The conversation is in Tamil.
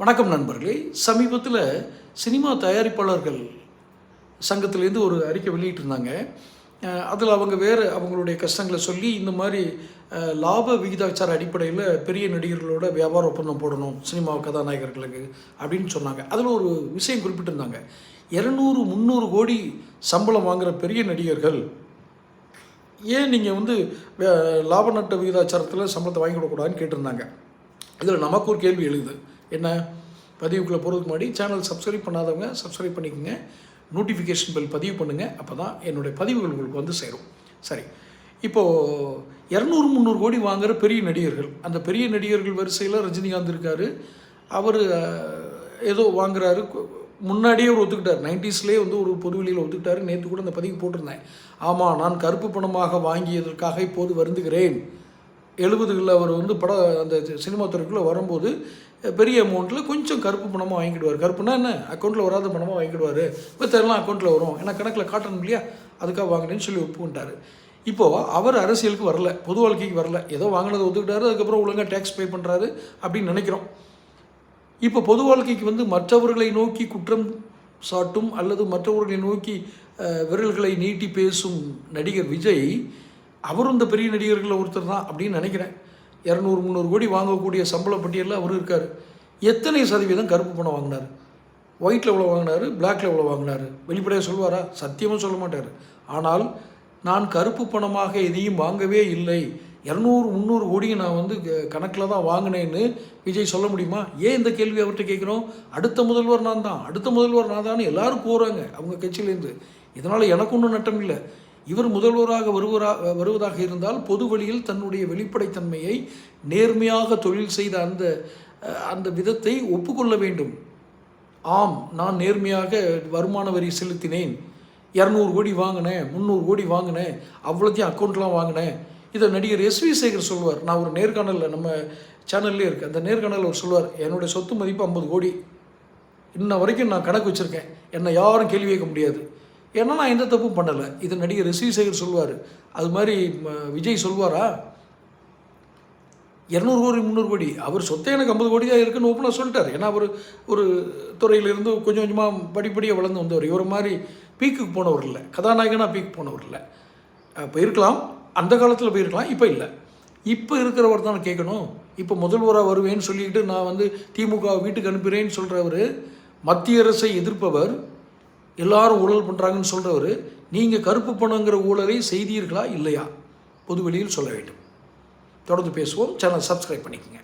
வணக்கம் நண்பர்களே. சமீபத்தில் சினிமா தயாரிப்பாளர்கள் சங்கத்திலேருந்து ஒரு அறிக்கை வெளியிட்டிருந்தாங்க. அதில் அவங்க வேறு அவங்களுடைய கஷ்டங்களை சொல்லி இந்த மாதிரி லாப விகிதாச்சார அடிப்படையில் பெரிய நடிகர்களோட வியாபார ஒப்பந்தம் போடணும் சினிமா கதாநாயகர்களுக்கு அப்படின்னு சொன்னாங்க. அதில் ஒரு விஷயம் குறிப்பிட்டிருந்தாங்க. இரநூறு முந்நூறு கோடி சம்பளம் வாங்குகிற பெரிய நடிகர்கள் ஏன் நீங்கள் வந்து லாப நட்ட விகிதாச்சாரத்தில் சம்பளத்தை வாங்கி கொடுக்கூடாதுன்னு கேட்டிருந்தாங்க. இதில் நமக்கு ஒரு கேள்வி எழுது. என்ன? பதிவுக்குள்ளே போகிறதுக்கு முன்னாடி சேனல் சப்ஸ்கிரைப் பண்ணாதவங்க சப்ஸ்கிரைப் பண்ணிக்கோங்க. நோட்டிஃபிகேஷன் பெல் பதிவு பண்ணுங்கள் அப்போ தான் என்னுடைய பதிவுகள் உங்களுக்கு வந்து சேரும். சரி. இப்போது இரநூறு முந்நூறு கோடி வாங்குகிற பெரிய நடிகர்கள் அந்த பெரிய நடிகர்கள் வரிசையில் ரஜினிகாந்த் இருக்கார். அவர் ஏதோ வாங்குறாரு. முன்னாடியே அவர் ஒத்துக்கிட்டார். நைன்டிஸ்லேயே வந்து ஒரு பொதுவெளியில் ஒத்துக்கிட்டாரு. நேற்று கூட அந்த பதிவு போட்டிருந்தேன். ஆமாம் நான் கருப்பு பணமாக வாங்கியதற்காக இப்போது வருந்துகிறேன். எழுபதுகளில் அவர் வந்து படம் அந்த சினிமா துறைக்குள்ளே வரும்போது பெரிய அமௌண்ட்டில் கொஞ்சம் கருப்பு பணமாக வாங்கிடுவார் கருப்புனா என்ன? அக்கௌண்ட்டில் வராத பணமாக வாங்கிடுவார் இப்போ தெரியலாம் அக்கௌண்ட்டில் வரும். ஏன்னா கணக்கில் காட்டணும் இல்லையா? அதுக்காக வாங்கினேன்னு சொல்லி ஒப்புக்கிட்டார் இப்போது அவர் அரசியலுக்கு வரல. பொது வாழ்க்கைக்கு வரல. ஏதோ வாங்கினதை ஒத்துக்கிட்டாரு. அதுக்கப்புறம் ஒழுங்காக டேக்ஸ் பே பண்ணுறாரு அப்படின்னு நினைக்கிறோம். இப்போ பொது வாழ்க்கைக்கு வந்து மற்றவர்களை நோக்கி குற்றம் சாட்டும் அல்லது மற்றவர்களை நோக்கி விரல்களை நீட்டி பேசும் நடிகர் விஜய் அவரும் இந்த பெரிய நடிகர்களில் ஒருத்தர் தான் அப்படின்னு நினைக்கிறேன். இரநூறு முந்நூறு கோடி வாங்கக்கூடிய சம்பள பட்டியலில் அவர் இருக்கார். எத்தனை சதவீதம் கருப்பு பணம் வாங்கினார்? ஒயிட்டில் எவ்வளோ வாங்கினாரு? பிளாக்ல எவ்வளோ வாங்கினாரு? வெளிப்படையாக சொல்லுவாரா? சத்தியமாக சொல்ல மாட்டார். ஆனால் நான் கருப்பு பணமாக எதையும் வாங்கவே இல்லை. இரநூறு முந்நூறு கோடியை நான் வந்து கணக்கில் தான் வாங்கினேன்னு விஜய் சொல்ல முடியுமா? ஏன் இந்த கேள்வி அவர்கிட்ட கேட்குறோம்? அடுத்த முதல்வர் நான் தான். அடுத்த முதல்வர் நான் தான் எல்லாரும் கூறாங்க அவங்க கட்சியிலேருந்து. இதனால் எனக்கு ஒன்றும் நட்டம் இல்லை. இவர் முதல்வராக வருவரா வருவதாக இருந்தால் பொது வழியில் தன்னுடைய வெளிப்படைத்தன்மையை நேர்மையாக தொழில் செய்த அந்த அந்த விதத்தை ஒப்புக்கொள்ள வேண்டும். ஆம் நான் நேர்மையாக வருமான வரி செலுத்தினேன். இரநூறு கோடி வாங்கினேன் முந்நூறு கோடி வாங்கினேன் அவ்வளோத்தையும் அக்கௌண்ட்லாம் வாங்கினேன். இதை நடிகர் எஸ்வி சேகர் சொல்வார். நான் ஒரு நேர்காணலில் நம்ம சேனல்லே இருக்கு. அந்த நேர்காணலில் அவர் சொல்வார் என்னுடைய சொத்து மதிப்பு ஐம்பது கோடி. இன்ன வரைக்கும் நான் கணக்கு வச்சுருக்கேன். என்னை யாரும் கேள்வி கேட்க முடியாது. ஏன்னா நான் எந்த தப்பும் பண்ணலை. இதை நடிகர் எஸ்வி சொல்வார். அது மாதிரி விஜய் சொல்வாரா? இரநூறு கோடி முந்நூறு கோடி. அவர் சொத்தை எனக்கு ஐம்பது கோடி தான் இருக்குன்னு ஓப்பனாக சொல்லிட்டார். ஏன்னா அவர் ஒரு துறையிலிருந்து கொஞ்சம் கொஞ்சமாக படிப்படியாக வளர்ந்து வந்தவர். இவர் மாதிரி பீக்குக்கு போனவர் இல்லை. கதாநாயகனாக பீக் போனவர் இல்லை. போயிருக்கலாம். அந்த காலத்தில் போயிருக்கலாம். இப்போ இல்லை. இப்போ இருக்கிறவர் தான் கேட்கணும் இப்போ முதல்வராக வருவேன்னு சொல்லிக்கிட்டு நான் வந்து திமுக வீட்டுக்கு அனுப்புகிறேன்னு சொல்கிறவர் மத்திய அரசை எதிர்ப்பவர் எல்லாரும் ஊழல் பண்ணுறாங்கன்னு சொல்கிறவர் நீங்கள் கருப்பு பணங்கிற ஊழலை செய்தீர்களா இல்லையா? பொது வெளியில் சொல்ல வேண்டும். தொடர்ந்து பேசுவோம். சேனல் சப்ஸ்கிரைப் பண்ணிக்கங்க.